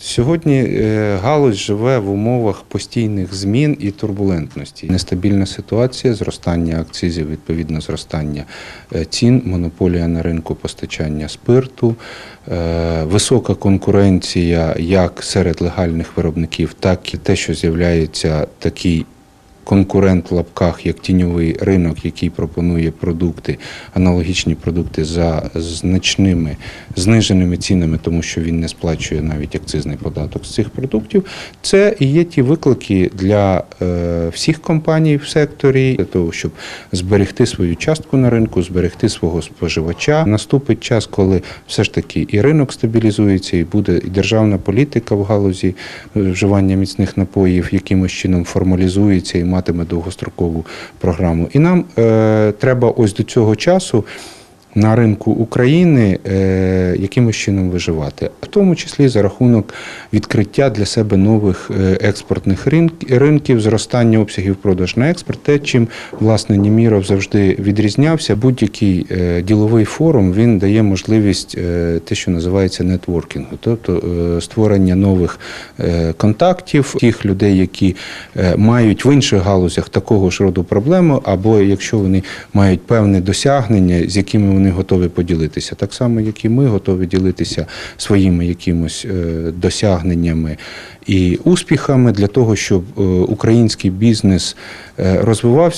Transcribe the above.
Сьогодні е, галузь живе в умовах постійних змін і турбулентності. Нестабільна ситуація, зростання акцизів, відповідно зростання е, цін, монополія на ринку постачання спирту, е, висока конкуренція як серед легальних виробників, так і те, що з'являється такий конкурент в лапках, як тіньовий ринок, який пропонує продукти, аналогічні продукти за значними зниженими цінами, тому що він не сплачує навіть акцизний податок з цих продуктів. Це і є ті виклики для е, всіх компаній в секторі, для того, щоб зберегти свою частку на ринку, зберегти свого споживача. Наступить час, коли все ж таки і ринок стабілізується, і буде і державна політика в галузі е, вживання міцних напоїв якимось чином формалізується і матиме довгострокову програму. І нам е, треба ось до цього часу. На ринку України е, якимось чином виживати, в тому числі за рахунок відкриття для себе нових е, експортних ринків, зростання обсягів продаж на експорт, те, чим власне Німіров завжди відрізнявся. Будь-який е, діловий форум він дає можливість те, що називається нетворкінгу, тобто створення нових контактів, тих людей, які мають в інших галузях такого ж роду проблеми, або якщо вони мають певне досягнення, з якими вони готові поділитися, так само, як і ми готові ділитися своїми якимось е, досягненнями і успіхами для того, щоб е, український бізнес е, розвивався.